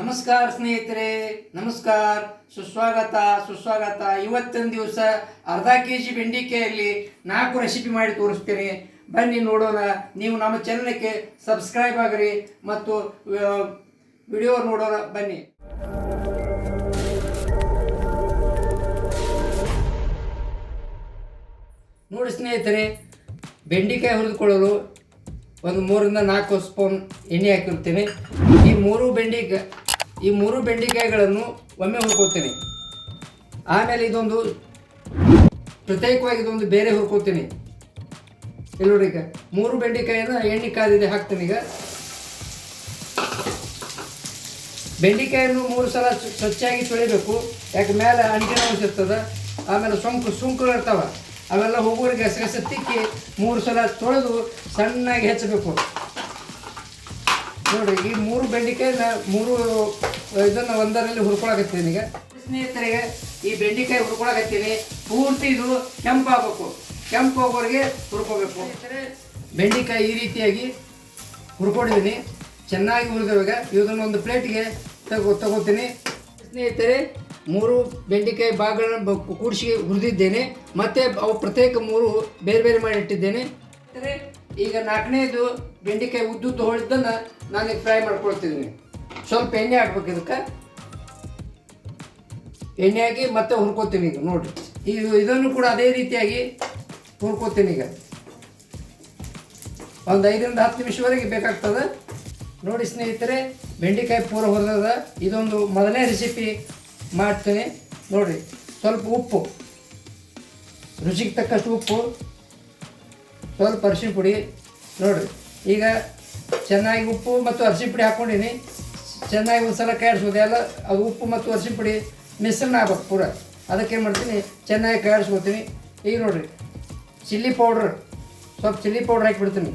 ನಮಸ್ಕಾರ ಸ್ನೇಹಿತರೆ, ನಮಸ್ಕಾರ. ಸುಸ್ವಾಗತ ಸುಸ್ವಾಗತ. ಇವತ್ತಿನ ದಿವಸ ಅರ್ಧ ಕೆ ಜಿ ಬೆಂಡಿಕಾಯಲ್ಲಿ ನಾಲ್ಕು ರೆಸಿಪಿ ಮಾಡಿ ತೋರಿಸ್ತೀನಿ. ಬನ್ನಿ ನೋಡೋಣ. ನೀವು ನಮ್ಮ ಚಾನಲ್ಗೆ ಸಬ್ಸ್ಕ್ರೈಬ್ ಆಗಿರಿ ಮತ್ತು ವಿಡಿಯೋ ನೋಡೋಣ. ಬನ್ನಿ. ನೋಡಿ ಸ್ನೇಹಿತರೆ, ಬೆಂಡಿಕಾಯಿ ಹುರಿದುಕೊಳ್ಳಲು ಒಂದು ಮೂರರಿಂದ ನಾಲ್ಕು ಸ್ಪೂನ್ ಎಣ್ಣೆ ಹಾಕಿರ್ತೀನಿ. ಈ ಮೂರು ಬೆಂಡಿಕಾಯಿ ಈ ಮೂರು ಬೆಂಡೆಕಾಯಿಗಳನ್ನು ಒಮ್ಮೆ ಹುರ್ಕೋತೀನಿ. ಆಮೇಲೆ ಇದೊಂದು ಪ್ರತ್ಯೇಕವಾಗಿ ಇದೊಂದು ಬೇರೆ ಹುರ್ಕೋತೀನಿ. ಇಲ್ಲ ನೋಡಿ ಈಗ ಮೂರು ಬೆಂಡೆಕಾಯಿನ ಎಣ್ಣೆ ಕಾದಿದೆ ಹಾಕ್ತೀನಿ ಈಗ. ಬೆಂಡೆಕಾಯನ್ನು ಮೂರು ಸಲ ಸ್ವ- ಸ್ವಚ್ಛಾಗಿ ತೊಳಿಬೇಕು. ಯಾಕೆ ಮೇಲೆ ಅಂಟಿನ ಅಂಶ ಇರ್ತದೆ, ಆಮೇಲೆ ಸೊಂಕು ಸುಂಕುಗಳು ಇರ್ತಾವೆ. ಅವೆಲ್ಲ ಹೋಗೋರಿಗೆ ಗಸಗಸೆ ತಿಕ್ಕಿ ಮೂರು ಸಲ ತೊಳೆದು ಸಣ್ಣಗೆ ಹೆಚ್ಚಬೇಕು. ನೋಡ್ರಿ ಈ ಮೂರು ಬೆಂಡೆಕಾಯನ್ನ ಮೂರು ಇದನ್ನು ಒಂದರಲ್ಲಿ ಹುರ್ಕೊಳಕತ್ತೀನಿ ಈಗ ಸ್ನೇಹಿತರಿಗೆ ಈ ಬೆಂಡೆಕಾಯಿ ಹುರ್ಕೊಳಕತ್ತೀನಿ. ಪೂರ್ತಿ ಇದು ಕೆಂಪಾಗಬೇಕು. ಕೆಂಪು ಹೋಗೋರಿಗೆ ಹುರ್ಕೋಬೇಕು ಬೆಂಡೆಕಾಯಿ ಈ ರೀತಿಯಾಗಿ ಹುರ್ಕೊಂಡಿದ್ದೀನಿ. ಚೆನ್ನಾಗಿ ಹುರಿದವಾಗ ಇದನ್ನು ಒಂದು ಪ್ಲೇಟಿಗೆ ತಗೋ ತಗೋತೀನಿ ಸ್ನೇಹಿತರೆ ಮೂರು ಬೆಂಡೆಕಾಯಿ ಭಾಗಗಳನ್ನು ಕೂಡಿಸಿ ಹುರಿದಿದ್ದೇನೆ. ಮತ್ತು ಅವು ಪ್ರತ್ಯೇಕ ಮೂರು ಬೇರೆ ಬೇರೆ ಮಾಡಿ ಇಟ್ಟಿದ್ದೇನೆ. ಈಗ ನಾಲ್ಕನೇದು ಬೆಂಡೆಕಾಯಿ ಉದ್ದುದ್ದು ಹೊಳಿದ್ದನ್ನು ನಾನು ಫ್ರೈ ಮಾಡ್ಕೊಳ್ತಿದ್ದೀನಿ. ಸ್ವಲ್ಪ ಎಣ್ಣೆ ಹಾಕ್ಬೇಕು ಇದಕ್ಕೆ. ಎಣ್ಣೆ ಹಾಕಿ ಮತ್ತೆ ಹುರ್ಕೋತೀನಿ ಈಗ, ನೋಡಿರಿ. ಇದು, ಇದನ್ನು ಕೂಡ ಅದೇ ರೀತಿಯಾಗಿ ಹುರ್ಕೋತೀನಿ ಈಗ. ಒಂದು ಐದರಿಂದ ಹತ್ತು ನಿಮಿಷವರೆಗೆ ಬೇಕಾಗ್ತದೆ. ನೋಡಿ ಸ್ನೇಹಿತರೆ, ಬೆಂಡೆಕಾಯಿ ಪೂರ ಹೊರದ ಇದೊಂದು ಮೊದಲನೇ ರೆಸಿಪಿ ಮಾಡ್ತೀನಿ. ನೋಡಿ ಸ್ವಲ್ಪ ಉಪ್ಪು. ರುಚಿಗೆ ತಕ್ಕಷ್ಟು ಉಪ್ಪು. ಸ್ವಲ್ಪ ಅರಿಶಿನ ಪುಡಿ. ನೋಡಿರಿ, ಈಗ ಚೆನ್ನಾಗಿ ಉಪ್ಪು ಮತ್ತು ಅರಿಶಿನ ಪುಡಿ ಹಾಕ್ಕೊಂಡಿನಿ ಚೆನ್ನಾಗಿ ಒಂದು ಸಲ ಕಾಯಿಸ್ಬೋದು ಎಲ್ಲ, ಅದು ಉಪ್ಪು ಮತ್ತು ಅರಿಶಿನ ಪುಡಿ ಮಿಶ್ರಣ ಆಗ್ಬೇಕು ಪೂರ. ಅದಕ್ಕೇನು ಮಾಡ್ತೀನಿ? ಚೆನ್ನಾಗಿ ಕಾಯಿಸ್ಕೊತೀನಿ ಈಗ ನೋಡಿರಿ, ಚಿಲ್ಲಿ ಪೌಡ್ರ್. ಸ್ವಲ್ಪ ಚಿಲ್ಲಿ ಪೌಡ್ರ್ ಹಾಕಿಬಿಡ್ತೀನಿ.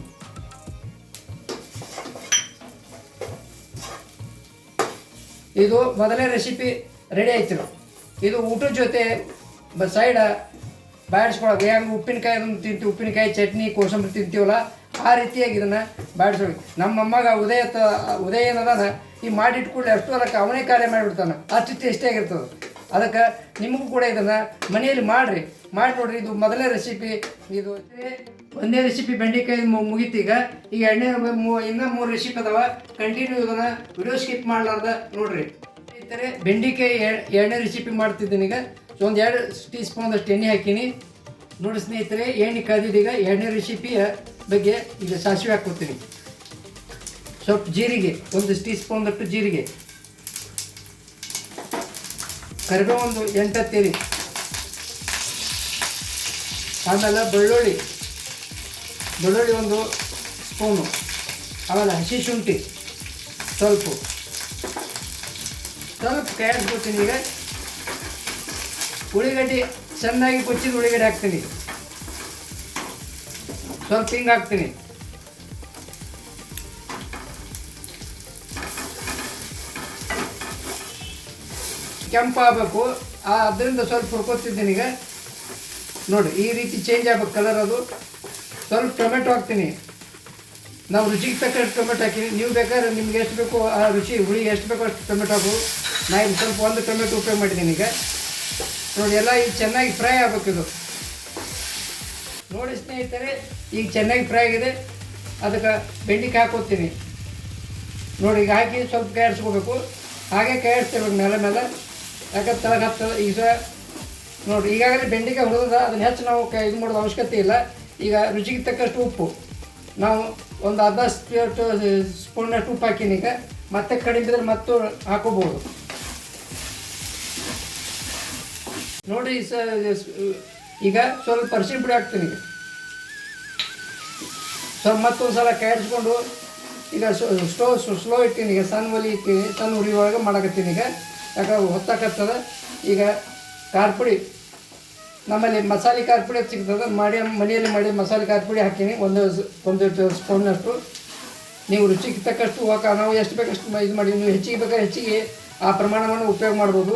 ಇದು ಮೊದಲನೇ ರೆಸಿಪಿ ರೆಡಿ ಆಯ್ತು. ಇದು ಊಟದ ಜೊತೆ ಬ ಸೈಡ ಬಾಡಿಸ್ಕೊಳಕ್ಕೆ ಹೆಂಗೆ ಉಪ್ಪಿನಕಾಯಿ ತಿಂತೀವಿ, ಉಪ್ಪಿನಕಾಯಿ, ಚಟ್ನಿ, ಕೋಸಂಬರಿ ತಿಂತೀವಲ್ಲ, ಆ ರೀತಿಯಾಗಿ ಇದನ್ನು ನಮ್ಮ ಅಮ್ಮಗ ಉದಯ ಉದಯ ಏನದಾನ ಈ ಮಾಡಿಟ್ಕೊಳ್ಳಿ ಅಷ್ಟು ಅದಕ್ಕೆ ಅವನೇ ಕಾರ್ಯ ಮಾಡಿಬಿಡ್ತಾನೆ. ಅಷ್ಟು ಟೇಸ್ಟಿಯಾಗಿರ್ತದೆ ಅದಕ್ಕೆ ನಿಮಗೂ ಕೂಡ ಇದನ್ನು ಮನೆಯಲ್ಲಿ ಮಾಡಿರಿ. ಮಾಡಿ ನೋಡ್ರಿ, ಇದು ಮೊದಲನೇ ರೆಸಿಪಿ ಇದು ಒಂದೇ ರೆಸಿಪಿ ಬೆಂಡೆಕಾಯಿ ಮುಗೀತು ಈಗ. ಈಗ ಎಣ್ಣೆ ಇನ್ನೂ ಮೂರು ರೆಸಿಪಿ ಅದಾವ. ಕಂಟಿನ್ಯೂ ಇದನ್ನು ವಿಡಿಯೋ ಸ್ಕಿಪ್ ಮಾಡಲಾರ್ದ ನೋಡ್ರಿ. ಸ್ನೇಹಿತರೆ, ಬೆಂಡೆಕಾಯಿ ಎಣ್ಣೆ ರೆಸಿಪಿ ಮಾಡ್ತಿದ್ದೀನಿ ಈಗ. ಒಂದು ಎರಡು ಟೀ ಸ್ಪೂನ್ದಷ್ಟು ಎಣ್ಣೆ ಹಾಕೀನಿ. ನೋಡಿ ಸ್ನೇಹಿತರೆ, ಎಣ್ಣೆ ಕಾದಿದ್ದೀಗ ಎಣ್ಣೆ ರೆಸಿಪಿಯ ಬಗ್ಗೆ ಈಗ ಸಾಸಿವೆ ಹಾಕ್ಕೊತೀನಿ ಸ್ವಲ್ಪ ಜೀರಿಗೆ, ಒಂದು ಟೀ ಸ್ಪೂನ್ದಷ್ಟು ಜೀರಿಗೆ. ಕರಿಬೇವು ಒಂದು ಎಂಟತ್ತೀರಿ. ಆಮೇಲೆ ಬೆಳ್ಳುಳ್ಳಿ. ಬೆಳ್ಳುಳ್ಳಿ ಒಂದು ಸ್ಪೂನು ಆಮೇಲೆ ಹಸಿ ಶುಂಠಿ, ಸ್ವಲ್ಪ. ಸ್ವಲ್ಪ ಕಾಯಿಸ್ಕೊತೀನಿ ಈಗ. ಉಳ್ಳಿಗಡ್ಡೆ ಚೆನ್ನಾಗಿ ಕೊಚ್ಚಿದ ಉಳ್ಳಿಗಡ್ಡೆ ಹಾಕ್ತೀನಿ. ಸ್ವಲ್ಪ ಹಿಂಗೆ ಹಾಕ್ತೀನಿ. ಕೆಂಪಾಗಬೇಕು. ಅದರಿಂದ ಸ್ವಲ್ಪ ಹುರ್ಕೊತಿದ್ದೀನಿ ಈಗ. ನೋಡಿ, ಈ ರೀತಿ ಚೇಂಜ್ ಆಗ್ಬೇಕು ಕಲರ್ ಅದು. ಸ್ವಲ್ಪ ಟೊಮೆಟೊ ಹಾಕ್ತೀನಿ. ನಾವು ರುಚಿಗೆ ತಕ್ಕಷ್ಟು ಟೊಮೆಟೊ ಹಾಕಿ, ನೀವು ಬೇಕಾದ್ರೆ ನಿಮ್ಗೆ ಎಷ್ಟು ಬೇಕೋ ಆ ರುಚಿ, ಹುಳಿ ಎಷ್ಟು ಬೇಕೋ ಅಷ್ಟು ಟೊಮೆಟೊ ಹಾಕು. ನಾ ಇಲ್ಲಿ ಸ್ವಲ್ಪ ಒಂದು ಟೊಮೆಟೊ ಉಪಯೋಗ ಮಾಡಿದ್ದೀನಿ ಈಗ. ನೋಡಿ, ಎಲ್ಲ ಈಗ ಚೆನ್ನಾಗಿ ಫ್ರೈ ಆಗ್ಬೇಕು ಇದು. ನೋಡಿ ಸ್ನೇಹಿತರೆ, ಈಗ ಚೆನ್ನಾಗಿ ಫ್ರೈ ಆಗಿದೆ. ಅದಕ್ಕೆ ಬೆಂಡಿಕಾಯಿ ಹಾಕೋತೀನಿ. ನೋಡಿ, ಈಗ ಹಾಕಿ ಸ್ವಲ್ಪ ಕಾಯಿಸ್ಕೋಬೇಕು ಹಾಗೆ ಕಾಯಿಸ್ತಿರ್ಬೇಕು ಮೇಲೆ ಮೇಲೆ. ಯಾಕಂದ್ರೆ ತಳಗೆ ಹತ್ತದ ಈಗ ನೋಡಿ, ಈಗಾಗಲೇ ಬೆಂಡಿಗೆ ಹುರಿದ ಅದನ್ನ ಹೆಚ್ಚು ನಾವು ಕ ಇದು ಮಾಡೋದು ಅವಶ್ಯಕತೆ ಇಲ್ಲ. ಈಗ ರುಚಿಗೆ ತಕ್ಕಷ್ಟು ಉಪ್ಪು. ನಾವು ಒಂದು ಅರ್ಧ ಸ್ಪೂನಷ್ಟು ಉಪ್ಪು ಹಾಕಿನಿ ಈಗ. ಮತ್ತೆ ಕಡಿಮೆ ಬಿದ್ದರೆ ಮತ್ತು ಹಾಕೋಬಹುದು. ನೋಡಿ, ಸ ಈಗ ಸ್ವಲ್ಪ ಅರಿಶಿನ ಪುಡಿ ಹಾಕ್ತೀನಿ ಈಗ. ಸ್ವಲ್ಪ ಮತ್ತೊಂದು ಸಲ ಕಾಯಿಸ್ಕೊಂಡು ಈಗ ಸ್ಟೋ ಸ್ಲೋ ಇಟ್ಟೀನಿ ಈಗ, ಸಣ್ಣ ಒಲಿ ಇಟ್ಟೀನಿ, ಸಣ್ಣ ಉರಿ ಒಳಗೆ ಮಾಡಕತ್ತೀನಿ ಈಗ. ಯಾಕಂದ್ರೆ ಹೊತ್ತಾಕತ್ತದ. ಈಗ ಖಾರ ಪುಡಿ, ನಮ್ಮಲ್ಲಿ ಮಸಾಲೆ ಖಾರ ಪುಡಿ ಸಿಗ್ತದೆ. ಮಾಡಿ, ಮನೆಯಲ್ಲಿ ಮಾಡಿ ಮಸಾಲೆ ಖಾರ ಪುಡಿ ಹಾಕೀನಿ. ಒಂದು ಒಂದು ಸ್ಪೂನ್ನಷ್ಟು ನೀವು ರುಚಿಗೆ ತಕ್ಕಷ್ಟು ಹೋಗ ನಾವು ಎಷ್ಟು ಬೇಕಷ್ಟು ಇದು ಮಾಡಿ, ನೀವು ಹೆಚ್ಚಿಗೆ ಬೇಕಾದ್ರೆ ಹೆಚ್ಚಿಗೆ ಆ ಪ್ರಮಾಣವನ್ನು ಉಪಯೋಗ ಮಾಡ್ಬೋದು.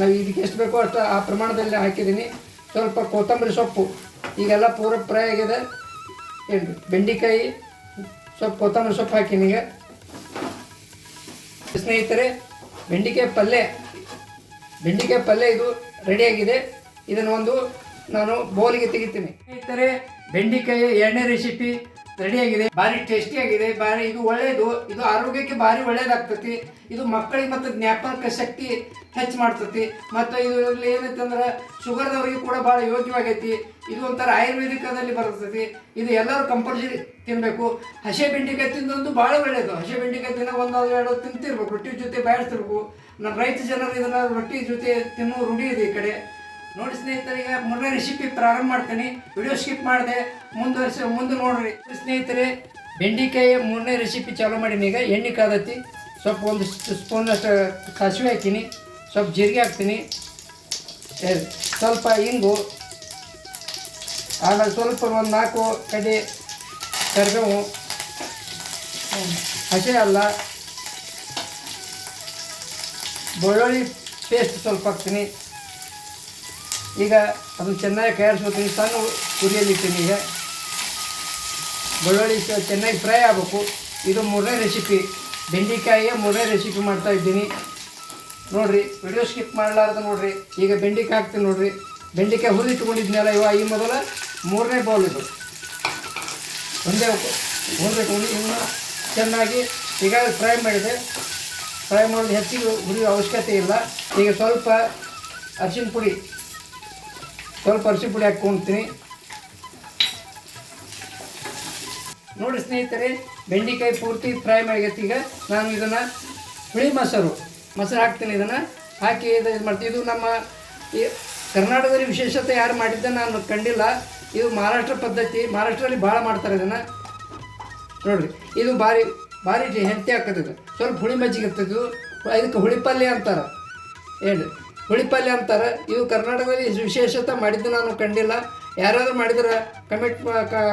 ನಾವು ಇದಕ್ಕೆ ಎಷ್ಟು ಬೇಕೋ ಅಷ್ಟು ಆ ಪ್ರಮಾಣದಲ್ಲಿ ಹಾಕಿದ್ದೀನಿ. ಸ್ವಲ್ಪ ಕೊತ್ತಂಬರಿ ಸೊಪ್ಪು. ಈಗೆಲ್ಲ ಪೂರ ಫ್ರೈ ಆಗಿದೆ. ಏನು ಬೆಂಡೆಕಾಯಿ, ಸ್ವಲ್ಪ ಕೊತ್ತಂಬರಿ ಸೊಪ್ಪು ಹಾಕಿನಿಗೆ ಈಗ. ಸ್ನೇಹಿತರೆ ಬೆಂಡಿಕಾಯಿ ಪಲ್ಯ ಬೆಂಡಿಕಾಯಿ ಪಲ್ಯ ಇದು ರೆಡಿಯಾಗಿದೆ ಇದನ್ನು ಒಂದು ನಾನು ಬೋಲಿಗೆ ತೆಗಿತೀನಿ. ಸ್ನೇಹಿತರೆ, ಬೆಂಡಿಕಾಯಿ ಎಣ್ಣೆ ರೆಸಿಪಿ ರೆಡಿಯಾಗಿದೆ, ಭಾರಿ ಟೇಸ್ಟಿ ಆಗಿದೆ, ಭಾರಿ ಇದು ಒಳ್ಳೆಯದು ಇದು ಆರೋಗ್ಯಕ್ಕೆ ಭಾರಿ ಒಳ್ಳೇದಾಗ್ತತಿ, ಇದು ಮಕ್ಕಳಿಗೆ ಮತ್ತು ಜ್ಞಾಪಕ ಶಕ್ತಿ ಹೆಚ್ಚು ಮಾಡ್ತತಿ, ಮತ್ತು ಇದರಲ್ಲಿ ಏನೈತಂದ್ರೆ ಶುಗರ್ದವರಿಗೆ ಕೂಡ ಭಾಳ ಯೋಗ್ಯವಾಗೈತಿ, ಇದು ಒಂಥರ ಆಯುರ್ವೇದಿಕದಲ್ಲಿ ಬರ್ತತಿ, ಇದು ಎಲ್ಲರೂ ಕಂಪಲ್ಸರಿ ತಿನ್ನಬೇಕು ಹಸೆ ಬೆಂಡಿಕಾಯಿ ತಿಂದೊಂದು ಭಾಳ ಒಳ್ಳೆಯದು ಹಸೆ ಬೆಂಡಿಕಾಯಿ ತಿನ್ನೋ ಒಂದು ಎರಡು ತಿಂತಿರ್ಬೇಕು, ರೊಟ್ಟಿ ಜೊತೆ ಬಾಯಿಸ್ತಿರ್ಬೇಕು ನಮ್ಮ ರೈತ ಜನರು ಇದನ್ನು ರೊಟ್ಟಿ ಜೊತೆ ತಿನ್ನೋ ರೂಢಿ ಇದೆ ಈ ಕಡೆ. ನೋಡಿ ಸ್ನೇಹಿತರಿಗೆ ಮೂರನೇ ರೆಸಿಪಿ ಪ್ರಾರಂಭ ಮಾಡ್ತೀನಿ. ವಿಡಿಯೋ ಸ್ಕಿಪ್ ಮಾಡಿದೆ. ಮುಂದುವರಿಸಿ, ಮುಂದೆ ನೋಡ್ರಿ. ಸ್ನೇಹಿತರೆ, ಬೆಂಡಿಕಾಯಿ ಮೂರನೇ ರೆಸಿಪಿ ಚಾಲೂ ಮಾಡೀನಿ ಈಗ. ಎಣ್ಣೆ ಕಾದತಿ. ಸ್ವಲ್ಪ ಒಂದು ಸ್ಪೂನ್ ಅಷ್ಟು ಸಾಸಿವೆ ಹಾಕಿನಿ. ಸ್ವಲ್ಪ ಜೀರಿಗೆ ಹಾಕ್ತೀನಿ. ಸ್ವಲ್ಪ ಇಂಗು. ಆಮೇಲೆ ಸ್ವಲ್ಪ ಒಂದು ನಾಲ್ಕು ಕಡೆ ಕರಿಬೇವು. ಹಸೆ ಅಲ್ಲ. ಬೆಳ್ಳುಳ್ಳಿ ಪೇಸ್ಟ್ ಸ್ವಲ್ಪ ಹಾಕ್ತೀನಿ. ಈಗ ಅದನ್ನು ಚೆನ್ನಾಗಿ ಕೈಯಾಡಿಸ್ಕೊತೀನಿ ಸಣ್ಣ ಕುರಿಯಲ್ಲಿಟ್ಟೀನಿ ಈಗ ಬೆಳ್ಳುಳ್ಳಿ ಚೆನ್ನಾಗಿ ಫ್ರೈ ಆಗಬೇಕು. ಇದು ಮೂರನೇ ರೆಸಿಪಿ ಬೆಂಡೆಕಾಯಿಯ ಮೂರನೇ ರೆಸಿಪಿ ಮಾಡ್ತಾ ಇದ್ದೀನಿ. ನೋಡಿರಿ ವಿಡಿಯೋ ಸ್ಕಿಪ್ ಮಾಡಲಾರ್ದು ನೋಡಿರಿ. ಈಗ ಬೆಂಡೆಕಾಯಿ ಹಾಕ್ತೀನಿ ನೋಡಿರಿ. ಬೆಂಡೆಕಾಯಿ ಹುರಿ ಇಟ್ಕೊಂಡಿದ್ನಲ್ಲ ಇವ, ಈ ಮೊದಲ ಮೂರನೇ ಬೌಲ್ ಇದು. ಒಂದೇ ಹುಳಿ ಇನ್ನು ಚೆನ್ನಾಗಿ ಈಗ ಫ್ರೈ ಮಾಡಿದೆ. ಫ್ರೈ ಮಾಡೋದು ಹೆಚ್ಚಿಗೆ ಹುರಿಯೋ ಅವಶ್ಯಕತೆ ಇಲ್ಲ. ಈಗ ಸ್ವಲ್ಪ ಅರಿಶಿನ ಪುಡಿ ಸ್ವಲ್ಪ ಅರಿಶಿನ ಪುಡಿ ಹಾಕ್ಕೊಂತೀನಿ. ನೋಡಿ ಸ್ನೇಹಿತರೆ, ಬೆಂಡೆಕಾಯಿ ಪೂರ್ತಿ ಫ್ರೈ ಮಾಡೈತಿ ಈಗ. ನಾನು ಇದನ್ನು ಹುಳಿ ಮೊಸರು ಮೊಸರು ಹಾಕ್ತೀನಿ ಇದನ್ನು. ಹಾಕಿ ಇದು ಇದು ಮಾಡ್ತೀನಿ. ಇದು ನಮ್ಮ ಈ ಕರ್ನಾಟಕದಲ್ಲಿ ವಿಶೇಷತೆ ಯಾರು ಮಾಡಿದ್ದೆ ನಾನು ಕಂಡಿಲ್ಲ. ಇದು ಮಹಾರಾಷ್ಟ್ರ ಪದ್ಧತಿ. ಮಹಾರಾಷ್ಟ್ರದಲ್ಲಿ ಭಾಳ ಮಾಡ್ತಾರೆ ಇದನ್ನು. ನೋಡಿರಿ, ಇದು ಭಾರಿ ಭಾರಿ ಹೆಂತಿ ಹಾಕತ್ತಿದೆ ಸ್ವಲ್ಪ ಹುಳಿ ಮಜ್ಜಿಗೆ ಇರ್ತದೆ ಇದು. ಇದಕ್ಕೆ ಹುಳಿ ಪಲ್ಯ ಅಂತಾರೆ. ಹುಳಿ ಪಲ್ಯ ಅಂತಾರೆ. ಇದು ಕರ್ನಾಟಕದಲ್ಲಿ ವಿಶೇಷತೆ ಮಾಡಿದ್ದು ನಾನು ಕಂಡಿಲ್ಲ. ಯಾರಾದರೂ ಮಾಡಿದ್ರೆ ಕಮೆಂಟ್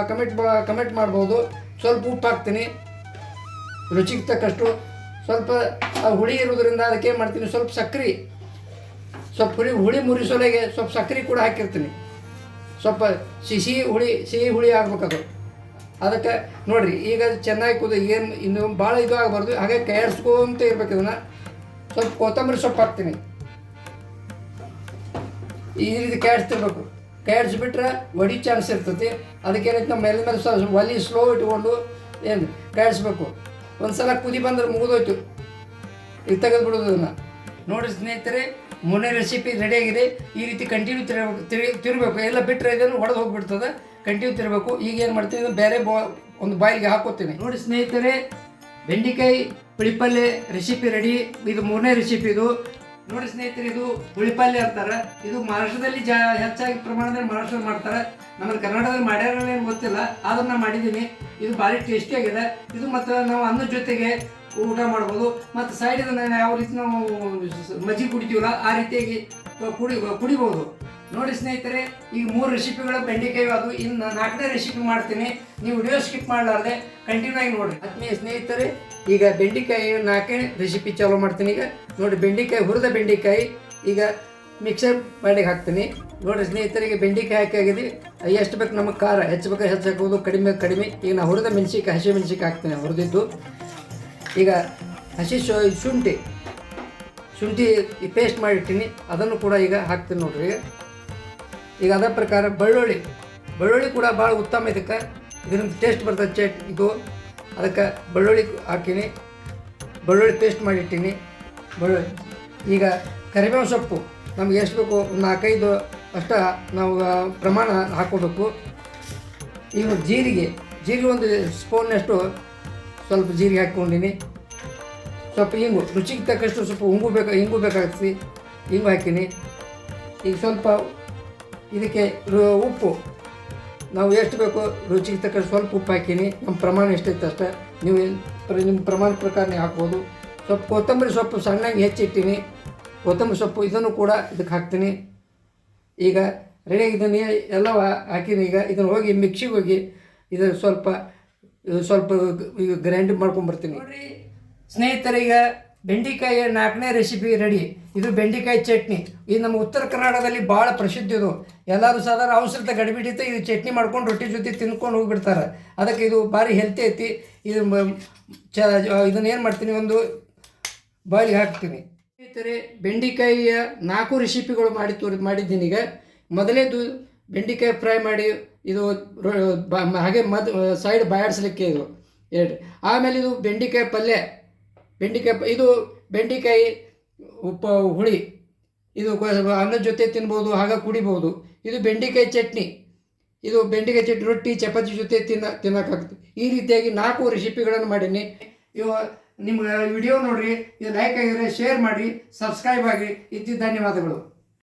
ಕಮೆಂಟ್ ಕಮೆಂಟ್ ಮಾಡ್ಬೋದು. ಸ್ವಲ್ಪ ಉಪ್ಪು ಹಾಕ್ತೀನಿ. ರುಚಿಗೆ ತಕ್ಕಷ್ಟು. ಸ್ವಲ್ಪ ಹುಳಿ ಇರೋದ್ರಿಂದ ಅದಕ್ಕೆ ಏನು ಮಾಡ್ತೀನಿ? ಸ್ವಲ್ಪ ಸಕ್ರೆ. ಸ್ವಲ್ಪ ಹುಳಿ ಹುಳಿ ಮುರಿಸೋಲೆಗೆ ಸ್ವಲ್ಪ ಸಕ್ರೆ ಕೂಡ ಹಾಕಿರ್ತೀನಿ. ಸ್ವಲ್ಪ ಸಿಹಿ ಹುಳಿ ಸಿಹಿ ಹುಳಿ ಆಗ್ಬೇಕದು. ಅದಕ್ಕೆ ನೋಡಿರಿ, ಈಗ ಚೆನ್ನಾಗಿ ಕುದ, ಏನು ಇನ್ನು ಭಾಳ ಇದು ಆಗಬಾರ್ದು. ಹಾಗೆ ಕೈಯಾಡಿಸ್ಕೊಂತ ಇರ್ಬೇಕು ಇದನ್ನು. ಸ್ವಲ್ಪ ಕೊತ್ತಂಬರಿ ಸೊಪ್ಪು ಹಾಕ್ತೀನಿ. ಈ ರೀತಿ ಕೈಯಾಡಿಸ್ತಿರ್ಬೇಕು ಕೈಯಾಡಿಸ್ಬಿಟ್ರೆ ಒಡಿ ಚಾನ್ಸ್ ಇರ್ತೈತಿ. ಅದಕ್ಕೆ ನಮ್ಮ ಮೇಲೆ ಮೇಲೆ ಒಲಿ ಸ್ಲೋ ಇಟ್ಕೊಂಡು ಏನು ಕೈಯಾಡಿಸ್ಬೇಕು ಒಂದು ಸಲ ಕುದಿ ಬಂದ್ರೆ ಮುಗಿದೋಯ್ತು. ಈಗ ತೆಗೆದು ಬಿಡೋದು ಅದನ್ನು. ನೋಡಿ ಸ್ನೇಹಿತರೆ, ಮೊನ್ನೆ ರೆಸಿಪಿ ರೆಡಿಯಾಗಿದೆ ಈ ರೀತಿ ಕಂಟಿನ್ಯೂ ತಿರ್ಬೇಕು ತಿರು ತಿರ್ಬೇಕು ಎಲ್ಲ ಬಿಟ್ಟರೆ ಇದನ್ನು ಒಡೆದು ಹೋಗಿಬಿಡ್ತದೆ. ಕಂಟಿನ್ಯೂ ತಿರ್ಬೇಕು ಈಗ ಏನು ಮಾಡ್ತೀನಿ ಬೇರೆ ಬಾ, ಒಂದು ಬಾಯಿಗೆ ಹಾಕೋತೀನಿ. ನೋಡಿ ಸ್ನೇಹಿತರೆ, ಬೆಂಡಿಕಾಯಿ ಪುಳಿಪಲ್ಲೆ ರೆಸಿಪಿ ರೆಡಿ ಇದು ಮೂರನೇ ರೆಸಿಪಿ ಇದು. ನೋಡಿ ಸ್ನೇಹಿತರೆ, ಇದು ಪುಳಿಪಲ್ಯ ಅಂತಾರೆ. ಇದು ಮಹಾರಾಷ್ಟ್ರದಲ್ಲಿ ಜಾ ಹೆಚ್ಚಾಗಿ ಪ್ರಮಾಣದಲ್ಲಿ ಮಹಾರಾಷ್ಟ್ರ ಮಾಡ್ತಾರೆ. ನಮ್ಮ ಕರ್ನಾಟಕದಲ್ಲಿ ಮಾಡ್ಯಾರ ಏನು ಗೊತ್ತಿಲ್ಲ, ಆದ್ರೆ ಮಾಡಿದ್ದೀನಿ. ಇದು ಭಾರಿ ಟೇಸ್ಟಿ ಆಗಿದೆ. ಇದು ಮತ್ತು ನಾವು ಅನ್ನದ ಜೊತೆಗೆ ಊಟ ಮಾಡ್ಬೋದು. ಮತ್ತು ಸೈಡ್ ಇದನ್ನು ಯಾವ ರೀತಿ ನಾವು ಮಜ್ಜಿಗೆ ಕುಡಿತೀವಲ್ಲ, ಆ ರೀತಿಯಾಗಿ ಕುಡಿ, ಕುಡಿಬೋದು. ನೋಡಿ ಸ್ನೇಹಿತರೆ ಈಗ ಮೂರು ರೆಸಿಪಿಗಳು ಬೆಂಡೆಕಾಯಿ ಅದು. ಇನ್ನು ನಾಲ್ಕನೇ ರೆಸಿಪಿ ಮಾಡ್ತೀನಿ. ನೀವು ವಿಡಿಯೋ ಸ್ಕಿಪ್ ಮಾಡಲಾರ್ದೆ ಕಂಟಿನ್ಯೂ ಆಗಿ ನೋಡಿರಿ. ಆತ್ಮೀಯ ಸ್ನೇಹಿತರೆ ಈಗ ಬೆಂಡೆಕಾಯಿ ನಾಲ್ಕನೇ ರೆಸಿಪಿ ಚಾಲೂ ಮಾಡ್ತೀನಿ ಈಗ. ನೋಡಿ, ಬೆಂಡೆಕಾಯಿ, ಹುರಿದ ಬೆಂಡೆಕಾಯಿ ಈಗ ಮಿಕ್ಸರ್ ಮಾಡಿ ಹಾಕ್ತೀನಿ. ನೋಡಿರಿ ಸ್ನೇಹಿತರಿಗೆ ಬೆಂಡೆಕಾಯಿ ಹಾಕಾಗಿದೆ ಎಷ್ಟು ಬೇಕು ನಮಗೆ ಖಾರ. ಹೆಚ್ಚು ಬೇಕು ಹೆಚ್ಚು ಕಡಿಮೆ ಕಡಿಮೆ. ಈಗ ನಾನು ಹುರಿದ ಮೆಣಸಿಕಾಯಿ ಹಸಿ ಮೆಣಸಿಕಾಯಿ ಹಾಕ್ತೀನಿ ಹುರಿದಿದ್ದು. ಈಗ ಹಸಿ ಶೋ, ಶುಂಠಿ. ಶುಂಠಿ ಪೇಸ್ಟ್ ಮಾಡಿಟ್ಟಿನಿ ಅದನ್ನು ಕೂಡ ಈಗ ಹಾಕ್ತೀನಿ ನೋಡ್ರಿ ಈಗ. ಈಗ ಅದೇ ಪ್ರಕಾರ ಬೆಳ್ಳುಳ್ಳಿ. ಬೆಳ್ಳುಳ್ಳಿ ಕೂಡ ಭಾಳ ಉತ್ತಮ ಇದಕ್ಕೆ. ಇದರಿಂದ ಟೇಸ್ಟ್ ಬರ್ತದೆ ಚಟ್, ಇದು. ಅದಕ್ಕೆ ಬೆಳ್ಳುಳ್ಳಿ ಹಾಕೀನಿ, ಬೆಳ್ಳುಳ್ಳಿ ಪೇಸ್ಟ್ ಮಾಡಿಟ್ಟಿನಿ. ಬೆಳ್ಳುಳ್ಳಿ. ಈಗ ಕರಿಬೇವು ಸೊಪ್ಪು, ನಮ್ಗೆ ಎಷ್ಟು ಬೇಕು ನಾಲ್ಕೈದು, ಅಷ್ಟ ನಾವು ಪ್ರಮಾಣ ಹಾಕೋಬೇಕು ಇನ್ನು ಜೀರಿಗೆ ಜೀರಿಗೆ ಒಂದು ಸ್ಪೂನ್ನಷ್ಟು ಸ್ವಲ್ಪ ಜೀರಿಗೆ ಹಾಕ್ಕೊಂಡಿನಿ. ಸ್ವಲ್ಪ ಇಂಗು, ರುಚಿಗೆ ತಕ್ಕಷ್ಟು ಸ್ವಲ್ಪ ಇಂಗು ಬೇಕು, ಇಂಗು ಬೇಕಾಗ್ತದೆ ಇಂಗು ಹಾಕೀನಿ. ಈಗ ಸ್ವಲ್ಪ ಇದಕ್ಕೆ ಉಪ್ಪು. ನಾವು ಎಷ್ಟು ಬೇಕೋ ರುಚಿಗೆ ತಕ್ಕ ಸ್ವಲ್ಪ ಉಪ್ಪು ಹಾಕೀನಿ. ನಮ್ಮ ಪ್ರಮಾಣ ಎಷ್ಟೈತೆ ಅಷ್ಟೇ. ನೀವು ನಿಮ್ಮ ಪ್ರಮಾಣ ಪ್ರಕಾರ ನೀವು ಹಾಕ್ಬೋದು. ಸ್ವಲ್ಪ ಕೊತ್ತಂಬರಿ ಸೊಪ್ಪು ಸಣ್ಣಗೆ ಹೆಚ್ಚಿಟ್ಟೀನಿ. ಕೊತ್ತಂಬರಿ ಸೊಪ್ಪು ಇದನ್ನು ಕೂಡ ಇದಕ್ಕೆ ಹಾಕ್ತೀನಿ. ಈಗ ರೆಡಿ ಇದನ್ನು ಎಲ್ಲವ ಹಾಕಿನಿ. ಈಗ ಇದನ್ನು ಹೋಗಿ ಮಿಕ್ಸಿಗೆ ಹೋಗಿ ಇದನ್ನು ಸ್ವಲ್ಪ ಸ್ವಲ್ಪ ಈಗ ಗ್ರೈಂಡ್ ಮಾಡ್ಕೊಂಬರ್ತೀನಿ ನೋಡಿರಿ, ಸ್ನೇಹಿತರೆ, ಈಗ ಬೆಂಡಿಕಾಯಿಯ ನಾಲ್ಕನೇ ರೆಸಿಪಿ ರೆಡಿ ಇದು ಬೆಂಡಿಕಾಯಿ ಚಟ್ನಿ. ಇದು ನಮ್ಮ ಉತ್ತರ ಕರ್ನಾಟಕದಲ್ಲಿ ಭಾಳ ಪ್ರಸಿದ್ಧ ಇದು. ಎಲ್ಲರೂ ಸಾಧಾರಣ ಅವಸರದ ಗಡಿಬಿಡಿತ ಇದು ಚಟ್ನಿ ಮಾಡ್ಕೊಂಡು ರೊಟ್ಟಿ ಜೊತೆ ತಿನ್ಕೊಂಡು ಹೋಗ್ಬಿಡ್ತಾರೆ. ಅದಕ್ಕೆ ಇದು ಭಾರಿ ಹೆಲ್ತಿ ಐತಿ. ಇದು ಚ ಇದನ್ನು ಏನು ಮಾಡ್ತೀನಿ ಒಂದು ಬಾಯ್ಲಿಗೆ ಹಾಕ್ತೀನಿ. ಸ್ನೇಹಿತರೆ, ಬೆಂಡಿಕಾಯಿಯ ನಾಲ್ಕು ರೆಸಿಪಿಗಳು ಮಾಡಿ ತೋರಿ, ಮಾಡಿದ್ದೀನಿ ಈಗ. ಮೊದಲೇದು ಬೆಂಡಿಕಾಯಿ ಫ್ರೈ ಮಾಡಿ, ಇದು ಹಾಗೆ ಮದ್ ಸೈಡ್ ಬಾಯಾಡಿಸ್ಲಿಕ್ಕೆ ಇದು. ಎರಡು. ಆಮೇಲೆ ಇದು ಬೆಂಡಿಕಾಯಿ ಪಲ್ಯ. ಬೆಂಡಿಕಾಯಿ ಇದು ಬೆಂಡಿಕಾಯಿ ಉಪ್ಪ, ಹುಳಿ. ಇದು ಅನ್ನದ ಜೊತೆ ತಿನ್ಬೋದು, ಹಾಗೆ ಕುಡಿಬೋದು. ಇದು ಬೆಂಡಿಕಾಯಿ ಚಟ್ನಿ. ಇದು ಬೆಂಡಿಕಾಯಿ ಚಟ್ನಿ ರೊಟ್ಟಿ, ಚಪಾತಿ ಜೊತೆ ತಿನ್ನ, ತಿನ್ನೋಕ್ಕಾಗುತ್ತೆ. ಈ ರೀತಿಯಾಗಿ ನಾಲ್ಕು ರೆಸಿಪಿಗಳನ್ನು ಮಾಡೀನಿ. ಇವು ನಿಮ್ಗೆ ವಿಡಿಯೋ ನೋಡಿರಿ ಇದು ಲೈಕ್ ಆಗಿದ್ರೆ ಶೇರ್ ಮಾಡಿ ಸಬ್ಸ್ಕ್ರೈಬ್ ಆಗಿ ಇದ್ದಿದ್ದು ಧನ್ಯವಾದಗಳು.